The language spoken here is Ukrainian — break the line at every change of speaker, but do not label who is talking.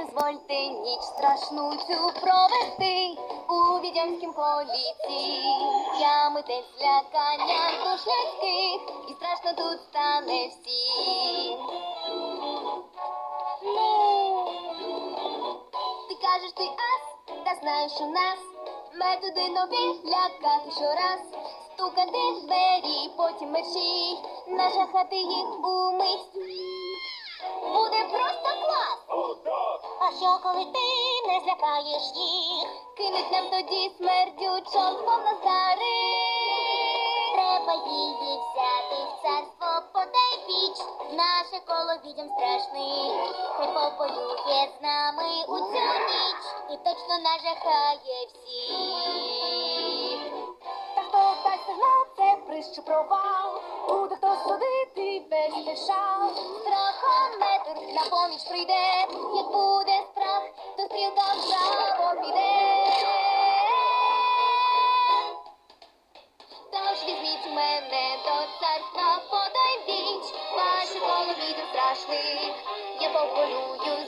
дозвольте ніч страшну цю провести у відьомськім коліці. Я митець злякання душ і страшно тут стане всім. Ну, ти кажеш, ти ас, та знаєш у нас методи нові лякати щораз. Стукати в двері, потім мерщій, нажахати їх умить. Буде
що коли ти не злякаєш їх?
Кинуть нам тоді смертючок повна зари.
Треба її взяти в царство, подай піч. Наше коло відьом страшний. Хай пополює з нами у цю ніч і точно нажахає всіх.
Та хто дасть сигнал, це прищу провал. Без тишал. Страхометр на поміч прийде. Як буде страх, то стрілка вправо піде. Тож візьміть мене до царства, подай віч, ваше коло відео страшних. Я вами